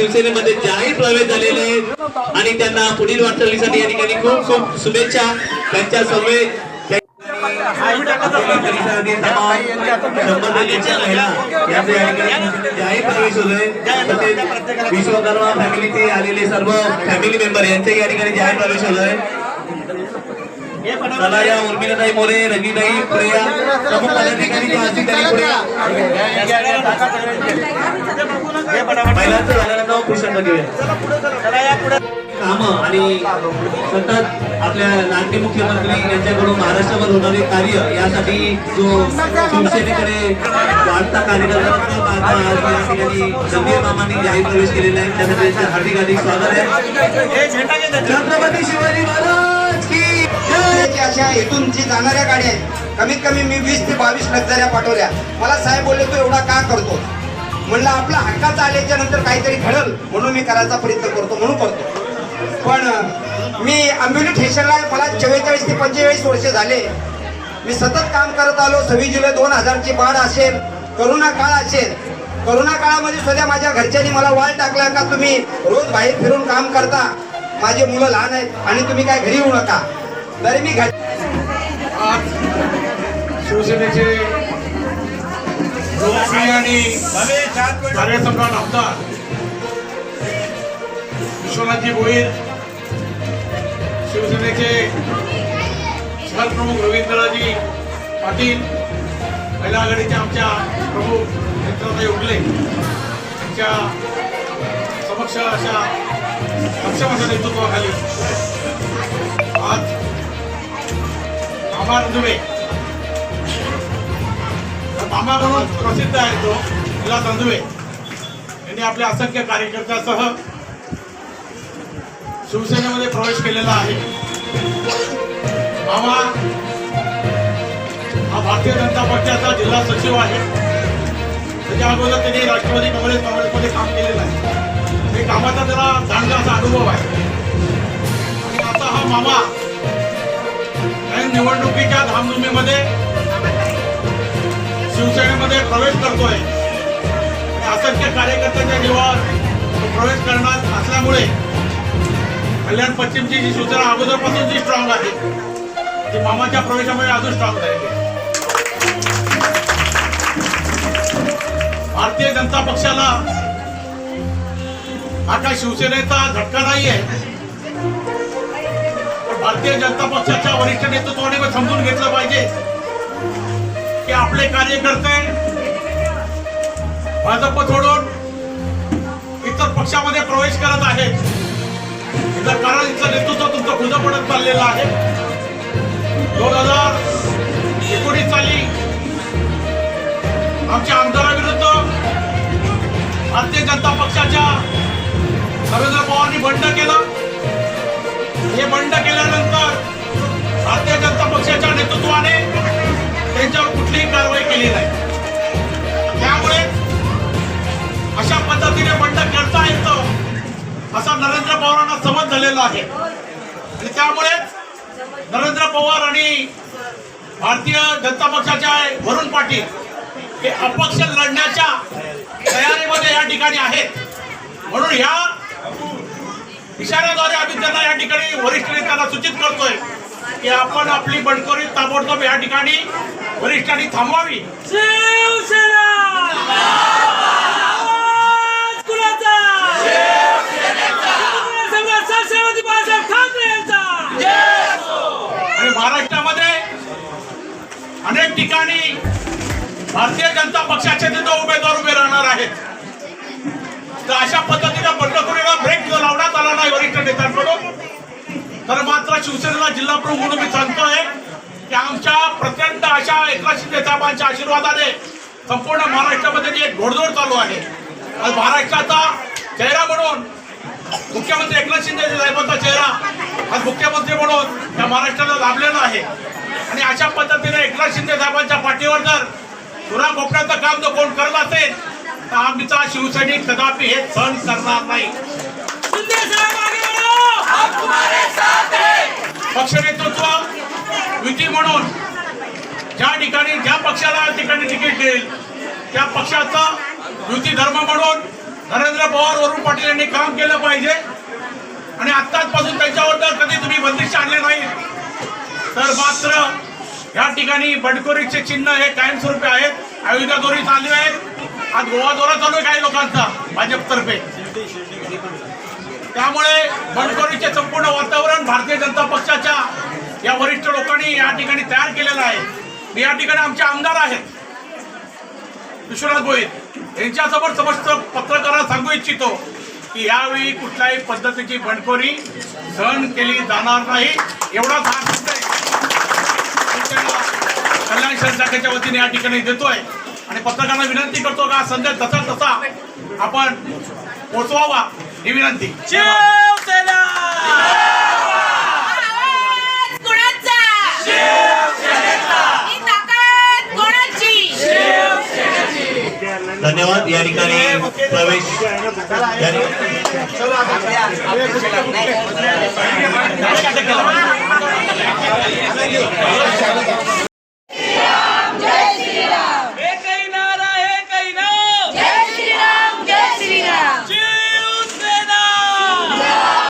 शिवसेनेमध्ये जाहीर प्रवेश झालेले आहेत. आणि त्यांना पुढील वाटचालीसाठी या ठिकाणी खूप खूप शुभेच्छा. त्यांच्या समवेत जाहीर प्रवेश होतोय. तसेच विश्वकर्मा फॅमिलीचे आलेले सर्व फॅमिली मेंबर यांचे या ठिकाणी जाहीर प्रवेश होतोय. चला या उर्मिलाताई मोरे रंगीताई प्रिया प्रमुख पदाधिकारी त्यांनी पुढे महिलांचं झाल्यानंतर पुरुषांना घेऊया. काम आणि सतत आपल्या लाडके मुख्यमंत्री यांच्याकडून महाराष्ट्रावर होणारे कार्य यासाठी जो शिवसेनेकडे वाढता कार्यकर्ता पाहता आज या ठिकाणी गंभीर मामांनी जाहीर प्रवेश केलेला आहे. त्यासाठी त्यांचं हार्दिक हार्दिक स्वागत आहे. छत्रपती शिवाजी महाराज! अशा इथून जी जाणाऱ्या गाड्या आहेत कमीत कमी मी वीस ते बावीस लक्झऱ्या पाठवल्या मला साहेब बोलले तो एवढा का करतो? म्हणलं आपला हक्काचा आल्याच्यानंतर काहीतरी घडल म्हणून मी करायचा प्रयत्न करतो म्हणून करतो. पण मी आंबिवली स्टेशनला मला चव्वेचाळीस ते पंचेचाळीस वर्ष झाले. मी सतत काम करत आलो सव्वीस जुलै दोन हजारची बाढ असेल करोना काळ असेल. करोना काळामध्ये सुद्धा माझ्या घरच्यांनी मला वाळ टाकला का तुम्ही रोज बाहेर फिरून काम करता? माझे मुलं लहान आहेत आणि तुम्ही काय घरी येऊ नका. तरी मी आज शिवसेनेचे लोकप्रिय आणि कार्यसम्राट आमदार विश्वनाथजी भोईर शिवसेनेचे शहर प्रमुख रवींद्रजी पाटील महिला आघाडीच्या आमच्या प्रमुख नेत्राताई उगले यांच्या समक्ष अशा सक्षम अशा नेतृत्वाखाली. आज मामा रणजुवे मामा म्हणून प्रसिद्ध आहे तो विलास रणजुवे यांनी आपल्या असंख्य कार्यकर्त्यासह शिवसेनेमध्ये प्रवेश केलेला आहे. मामा हा भारतीय जनता पक्षाचा जिल्हा सचिव आहे. त्याच्या अगोदर त्यांनी राष्ट्रवादी काँग्रेस काँग्रेसमध्ये काम केलेलं आहे. हे कामाचा त्याला चांगला असा अनुभव आहे. आणि आता हा मामा निवडणुकीच्या धामधुमीमध्ये शिवसेनेमध्ये प्रवेश करतोय. असंख्य कार्यकर्त्यांच्या जीवावर प्रवेश करणार असल्यामुळे कल्याण पश्चिमची जी शिवसेना अगोदरपासून जी स्ट्रॉंग आहे ती मामाच्या प्रवेशामुळे अजून स्ट्रॉंग झालेली आहे. भारतीय जनता पक्षाला हा काय शिवसेनेचा झटका नाही आहे भारतीय जनता पक्षाच्या वरिष्ठ नेतृत्वाने समजून घेतलं पाहिजे की आपले कार्यकर्ते भाजप सोडून इतर पक्षामध्ये प्रवेश करत आहेत. इथं कारण इथलं नेतृत्व तुमचं खुलं पडत चाललेलं आहे. दोन हजार एकोणीस साली आमच्या आमदाराविरुद्ध भारतीय जनता पक्षाच्या नरेंद्र पवारांनी बंड केलं. हे बंड केल्यानंतर भारतीय जनता पक्षाच्या नेतृत्वाने त्यांच्यावर कुठलीही कारवाई केली नाही. त्यामुळे अशा पद्धतीने बंड करता येतं असा नरेंद्र पवारांना समज झालेला आहे. आणि त्यामुळे नरेंद्र पवार आणि भारतीय जनता पक्षाचे वरुण पाटील हे अपक्ष लढण्याच्या तयारीमध्ये या ठिकाणी आहेत. म्हणून ह्या इशाऱ्याद्वारे आम्ही त्यांना या ठिकाणी वरिष्ठ नेत्यांना सूचित करतोय की आपण आपली बंडखोरी ताबडतोब या ठिकाणी वरिष्ठांनी थांबवावी. आणि महाराष्ट्रामध्ये अनेक ठिकाणी भारतीय जनता पक्षाचे तिथं उमेदवार उभे राहणार आहेत. तर अशा पद्धतीने बंडखोरीला ब्रेक लावण्यात आला नाही वरिष्ठ नेत्यांकडून. तर मात्र शिवसेनेला जिल्हा प्रमुख म्हणून मी सांगतोय की आमच्या प्रचंड अशा एकनाथ शिंदे आशीर्वादाने संपूर्ण महाराष्ट्रामध्ये जी एक घोडदौड चालू आहे. आज महाराष्ट्राचा चेहरा म्हणून मुख्यमंत्री एकनाथ शिंदे साहेबांचा चेहरा आज मुख्यमंत्री म्हणून या महाराष्ट्राला लाभलेला आहे. आणि अशा पद्धतीने एकनाथ शिंदे साहेबांच्या पाठीवर जर सुरा मोकण्याचं काम जर कोण करत असेल आमचा शिवसैनिक कदापि हे सहन करणार नाही. पक्षनेतृत्व पक्ष नेतृत्व युती म्हणून ज्या ठिकाणी ज्या पक्षाला ठिकाणी तिकीट देईल त्या पक्षाचा युती धर्म म्हणून नरेंद्र पवार वरुण पाटील यांनी काम केलं पाहिजे. आणि आत्ताचपासून त्यांच्यावर जर कधी तुम्ही बंदिश आणले नाही तर मात्र या ठिकाणी बडकोरीचे चिन्ह हे कायमस्वरूपी आहेत. अयोध्या दोरी चालू आहेत. आज गोवा दौरा चालू आहे काही लोकांचा भाजपतर्फे त्यामुळे बंडखोरीचे संपूर्ण वातावरण भारतीय जनता पक्षाच्या या वरिष्ठ लोकांनी या ठिकाणी तयार केलेलं आहे. मी या ठिकाणी आमचे आमदार आहेत. विश्वनाथ भोईर यांच्यासमोर समस्त पत्रकारांना सांगू इच्छितो की यावेळी कुठल्याही पद्धतीची बंडखोरी सहन केली जाणार नाही. एवढाच हा संदेश कल्याण शाखेच्या वतीने या ठिकाणी देतोय. आणि पत्रकारांना विनंती करतो का संदेश जसा तसा आपण पोचवावा ही विनंती.